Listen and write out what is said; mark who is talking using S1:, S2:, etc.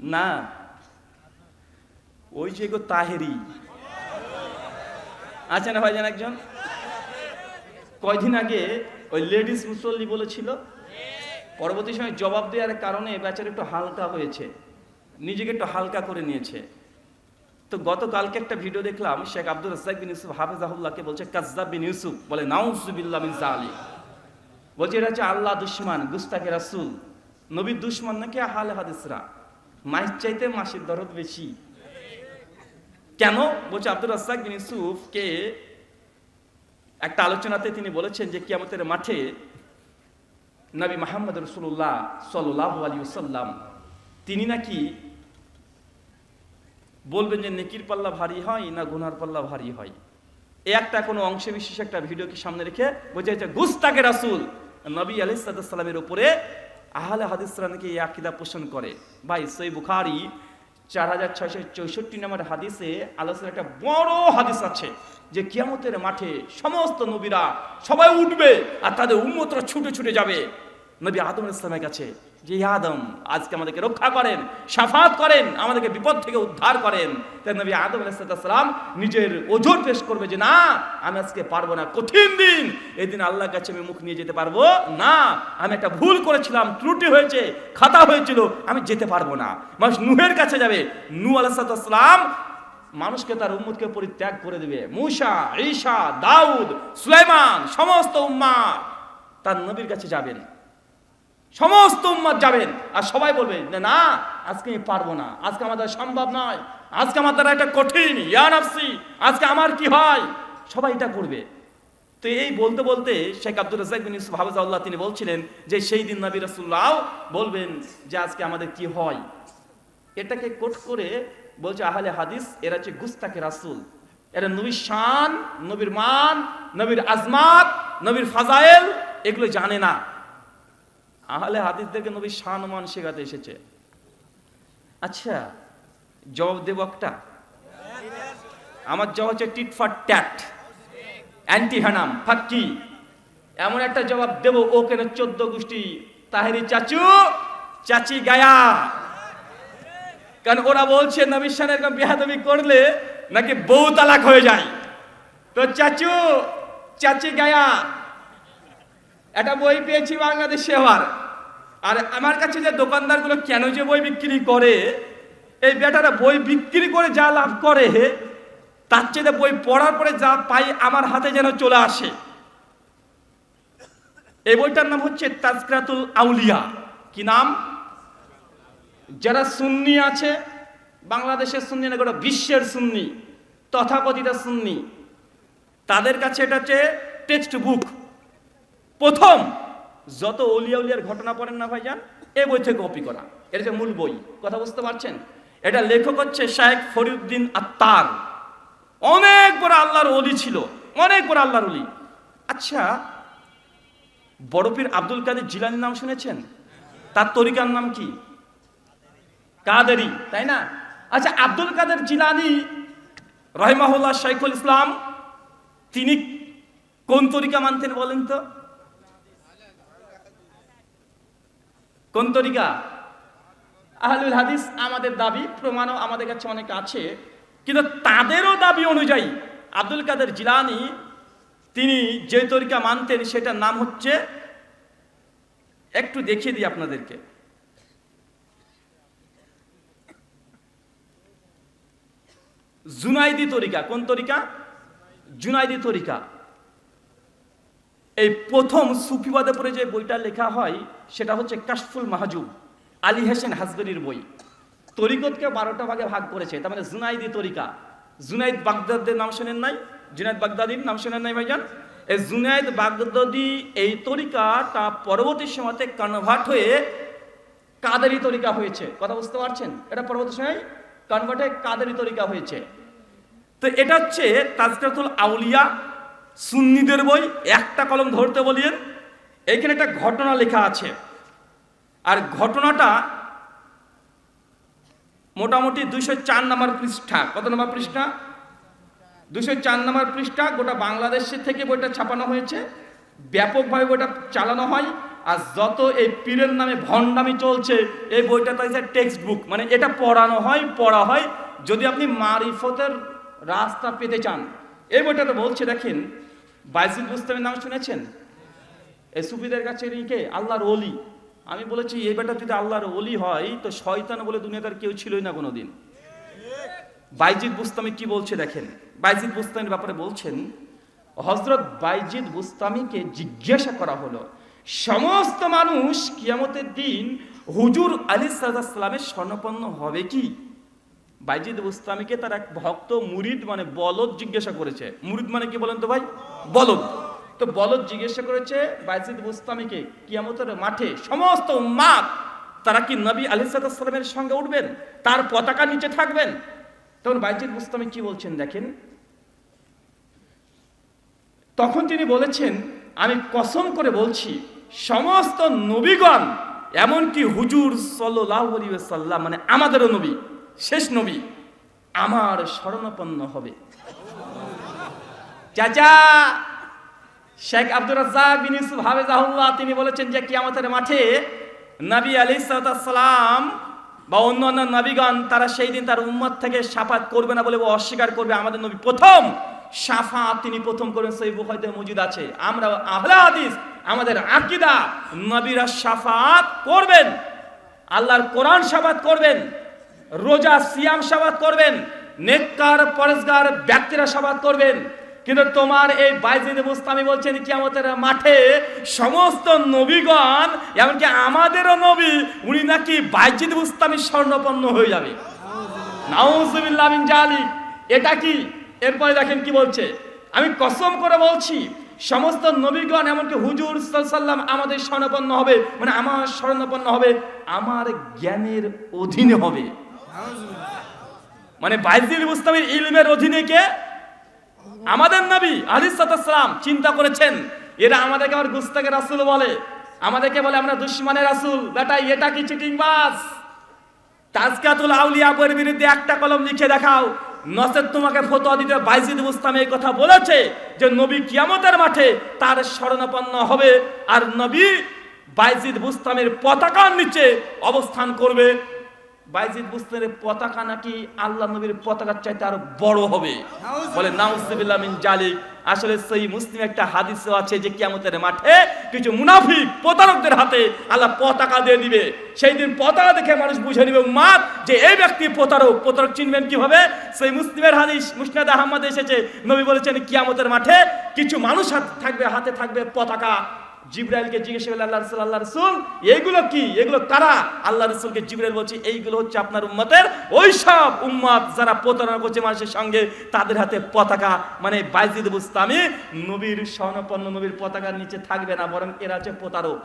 S1: না। ওই যে গো তাহেরি। আছে না ভাইজান একজন? কয়দিন আগে ওই লেডিস মুসল্লি বলেছিল, পরবর্তী সময় জবাব দেওয়ার কারণে বেচার একটু হালকা হয়েছে। নিজেকে একটু হালকা করে নিয়েছে। তো গতকালকে একটা ভিডিও দেখলাম, শেখ আব্দুল রাজ্জাক বিন ইউসুফ, হাফেজাহুল্লাহকে বলছে, কাজ্জাব বিন ইউসুফ, বলে, নাউজুবিল্লাহ মিন জালিক বলছে এটা হচ্ছে আল্লাহ দুশ্মন গুস্তাকে রাসুল। নবীর দুশ্মন নাকি হালে হাদিসরা? মাইর চাইতে মাসির দরদ বেশি। কেন? বলছে আব্দুল রাজ্জাক বিন ইউসুফকে একটা আলোচনাতে তিনি বলেছেন যে কিয়ামতের মাঠে নবী মাহমদ রসুল্লাহ সাল্লাহ আলী সাল্লাম তিনি নাকি বলবেন যে নেকির পাল্লা ভারী হয় না গুনার পাল্লা ভারী হয়। এ একটা কোনো অংশে বিশেষ একটা ভিডিও ভিডিওকে সামনে রেখে বোঝা যাচ্ছে গুস্তাকে রাসুল নবী আলাইসালামের উপরে আহলে হাদিসরা নাকি এই আকিদা পোষণ করে। ভাই সই বুখারি চার হাজার ছয়শো চৌষট্টি নম্বর হাদিসে আলোচনার একটা বড় হাদিস আছে যে কিয়ামতের মাঠে সমস্ত নবীরা সবাই উঠবে আর তাদের উন্মতরা ছুটে ছুটে যাবে। নবী আদম ইসলামের কাছে যে আদম আজকে আমাদেরকে রক্ষা করেন, সাফাত করেন, আমাদেরকে বিপদ থেকে উদ্ধার করেন। তাই নবী আদম আলাইসালাম নিজের ওজোর পেশ করবে যে, না, আমি আজকে পারব না, কঠিন দিন এই দিন আল্লাহর কাছে আমি মুখ নিয়ে যেতে পারব না। আমি একটা ভুল করেছিলাম, ত্রুটি হয়েছে, খাতা হয়েছিল, আমি যেতে পারব না। মানুষ নুহের কাছে যাবে নু আলাইসালাম মানুষকে তার উম্মতকে পরিত্যাগ করে দেবে। মুসা, ঈশা, দাউদ, সুলাইমান, সমস্ত উম্মা তার নবীর কাছে যাবেন। সমস্ত উম্মত যাবেন। আর সবাই বলবেন না আজকে আমি পারব না। আজকে আমাদের সম্ভব নয়। আজকে আমার দ্বারা এটা কঠিন। ইয়ানাফসি আজকে আমার কি হয়? সবাই এটা করবে। তো এই বলতে বলতে শেখ আব্দুল রাজাক বিন ইউসুফ তিনি বলছিলেন যে, সেই দিন নবী রাসূলুল্লাহ বলবেন যে, আজকে আমাদের কি হয়? এটাকে কোট করে বলছে, আহলে হাদিস, এরা হচ্ছে গুস্তাকে রাসূল। এরা নবীর শান, নবীর মান, নবীর আজমাত, নবীর ফাজাইল, এগুলো জানে না। আহলে হাদিসদেরকে নবী শান মান শেখাতে এসেছে। আচ্ছা জবাব দেব একটা? আমার জবাব হচ্ছে টিট ফর ট্যাট অ্যান্টি হ্যানাম ফাক্কি। এমন একটা জবাব দেব, ও কেন চোদ্দ গোষ্ঠী, তাহেরি চাচু, চাচি গায়া। কারণ ওরা বলছে নবী শান এরকম বেহাদবি করলে নাকি বউ তালাক হয়ে যায়। তো চাচু, চাচি গায়া। একটা বই পেয়েছি বাংলাদেশে আবার আর আমার কাছে যে দোকানদারগুলো কেন যে বই বিক্রি করে, এই বেটারা বই বিক্রি করে যা লাভ করে, তার চেয়ে বই পড়ার পরে যা পাই আমার হাতে যেন চলে আসে। এই বইটার নাম হচ্ছে তাজকরাতুল আউলিয়া। কি নাম? যারা সুন্নি আছে, বাংলাদেশের সুন্নি না, গোটা বিশ্বের সুন্নি, তথাকথিত সুন্নি, তাদের কাছে এটা হচ্ছে টেক্সট বুক। প্রথম, যত অলিয়া উলিয়ার ঘটনা পড়েন না ভাইজান, এ বই থেকে কপি করা। এটা মূল বই। কথা বুঝতে পারছেন? এটা লেখক হচ্ছে শাহেখ ফরিউদ্দিন আত্মার অনেক বড় আল্লাহর অলি ছিল। অনেক বড় আল্লাহর অলি আচ্ছা বড়পীর আব্দুল কাদের জিলানির নাম শুনেছেন? তার তরিকার নাম কি? কাদেরি, তাই না? আচ্ছা আব্দুল কাদের জিলানি, রহমাহুল্লাহ শাইখুল ইসলাম, তিনি কোন তরিকা মানতেন বলেন তো? কোন তরিকা? আহলুল হাদিস আমাদের দাবি, প্রমাণও আমাদের কাছে অনেক আছে। কিন্তু তাদেরও দাবি অনুযায়ী আব্দুল কাদের জিলানি, তিনি যে তরিকা মানতেন সেটার নাম হচ্ছে, একটু দেখিয়ে দিই আপনাদেরকে। জুনাইদি তরিকা, কোন তরিকা? জুনাইদি তরিকা। এই প্রথম সুফিবাদে পরে যে বইটা লেখা হয়, সেটা হচ্ছে কাশফুল মাহাজুব, আলী হাসেন হাসবেরির বই। তরিকতকে বারোটা ভাগে ভাগ করেছে, তার মানে জুনাইদি তরিকা। জুনাইদ বাগদাদের নাম শোনেন নাই? জুনাইদ বাগদাদির নাম শোনেন নাই ভাইজান? এই জুনাইদ বাগদাদি এই তরিকাটা পরবর্তী সময়তে কনভার্ট হয়ে কাদেরি তরিকা হয়েছে। কথা বুঝতে পারছেন? এটা পরবর্তী সময় কনভার্ট হয়ে কাদেরি তরিকা হয়েছে। তো এটা হচ্ছে তাজকাতুল আউলিয়া সুন্নিদের বই, একটা কলম ধরতে বলিয়েন এখানে একটা ঘটনা লেখা আছে। আর ঘটনাটা মোটামুটি দুইশো চার নম্বর পৃষ্ঠা। কত নম্বর পৃষ্ঠা? দুশো চার নম্বর পৃষ্ঠা, গোটা বাংলাদেশের থেকে বইটা ছাপানো হয়েছে। ব্যাপকভাবে বইটা চালানো হয়, আর যত এই পীরের নামে ভণ্ডামি চলছে, এই বইটা তাই টেক্সট বুক মানে এটা পড়ানো হয়, পড়া হয়। যদি আপনি মারিফতের রাস্তা পেতে চান, এই বইটাতে বলছে, দেখেন বাইজিদ বুস্তামের নাম শুনেছেন? এই সুফিদের কাছে কে? আল্লাহর অলি আমি বলেছি, এই বেটা যদি আল্লাহর অলি হয়, তো শয়তান বলে দুনিয়াতে আর কেউ ছিলই না কোনোদিন। বাইজিদ বুস্তামি কি বলছে দেখেন? বাইজিদ বুস্তামির ব্যাপারে বলছেন হজরত বাইজিদ বুস্তামিকে জিজ্ঞাসা করা হলো, সমস্ত মানুষ কিয়ামতের দিন হুজুর আলী সাল্লামের স্বর্ণপন্ন হবে কি? বাইজিদ বুস্তামিকে তার এক ভক্ত মুরিদ মানে বলদ জিজ্ঞাসা করেছে। মুরিদ মানে কি বলেন তো ভাই? বলদ। তো বলদ জিজ্ঞাসা করেছে বাইজিদ বুস্তামিকে কিয়ামতের মাঠে সমস্ত উম্মাদ, তারা কি নবী আলী সাল্লামের সঙ্গে উঠবেন? তার পতাকা নিচে থাকবেন? তখন বাইজিদ বুস্তামি কি বলছেন দেখেন? তখন তিনি বলেছেন, আমি কসম করে বলছি, সমস্ত নবীগণ, এমনকি হুজুর সাল্লাহ সাল্লাম মানে আমাদেরও নবী শেষ নবী, আমার শরণাপন্ন হবে। চাচা, শেখ আব্দুর হাফেজাহুল্লাহ তিনি বলেছেন যে কিয়ামতের মাঠে নবী আলী সালাম বা অন্য অন্য নবীগণ, তারা সেই দিন তার উম্মত থেকে সাফাত করবে না বলে অস্বীকার করবে। আমাদের নবী প্রথম সাফাত তিনি প্রথম করেন, সেই বুখাইতে মজুদ আছে। আমরা আহলে হাদিস, আমাদের আকীদা, নবীরা সাফাত করবেন, আল্লাহর কোরআন সাফাত করবেন। রোজা সিয়াম সাবাদ করবেন, নেককার পরেশগার ব্যক্তিরা সাবাদ করবেন। কিন্তু তোমার এই বাইজিদ মুস্তামি বলছেন কি কিয়ামতের মাঠে সমস্ত নবীগণ, এমনকি আমাদেরও নবী, উনি নাকি বাইজিদ মুস্তামি স্বর্ণপন্ন হয়ে যাবে। নাউজুবিল্লাহ জালিক। এটা কি? এরপরে দেখেন কি বলছে। আমি কসম করে বলছি, সমস্ত নবীগণ, এমনকি হুজুর সাল্লাম আমাদের স্বর্ণপন্ন হবে। মানে আমার স্বর্ণপন্ন হবে, আমার জ্ঞানের অধীনে হবে। মানে বাইজিল মুস্তামির ইলমের অধীনে কে? আমাদের নবী আলী সালাম চিন্তা করেছেন, এরা আমাদেরকে আমার গুস্তাকে রাসুল বলে। আমাদেরকে বলে আমরা দুশ্মনের রাসুল। বেটা, এটা কি চিটিং বাস তাজকাতুল আউলিয়া বইয়ের বিরুদ্ধে একটা কলম লিখে দেখাও। নসের তোমাকে ফতোয়া দিতে বাইজিদ মুস্তাম এই কথা বলেছে যে নবী কিয়ামতের মাঠে তার শরণাপন্ন হবে। আর নবী বাইজিদ বুস্তামের পতাকার নিচে অবস্থান করবে। বাইজিদ বুস্তামের পতাকা নাকি আল্লাহ নবীর পতাকার চাইতে আরও বড় হবে? বলে নাউজুবিল্লাহ মিন জালিক। আসলে সেই মুসলিম একটা হাদিসও আছে যে কিয়ামতের মাঠে কিছু মুনাফিক প্রতারকদের হাতে আল্লাহ পতাকা দিয়ে দিবে। সেই দিন পতাকা দেখে মানুষ বুঝে নিবে মাত যে এই ব্যক্তি প্রতারক। প্রতারক চিনবেন কীভাবে? সেই মুসলিমের হাদিস মুসনাদ আহমদ এসেছে। নবী বলেছেন কিয়ামতের মাঠে কিছু মানুষ হাত- থাকবে হাতে থাকবে পতাকা। জিব্রাইলকে জিজ্ঞেস করলেন আল্লাহ রসুল আল্লাহ রসুল এইগুলো কি? এগুলো কারা? আল্লাহ রসুলকে জিব্রাইল বলছে, এইগুলো হচ্ছে আপনার উম্মতের ওই সব উম্মত যারা প্রতারণা করছে মানুষের সঙ্গে। তাদের হাতে পতাকা মানে বাইজিদ বুস্তামি, নবীর স্বর্ণপন্ন নবীর পতাকার নিচে থাকবে না, বরং এরা হচ্ছে প্রতারক।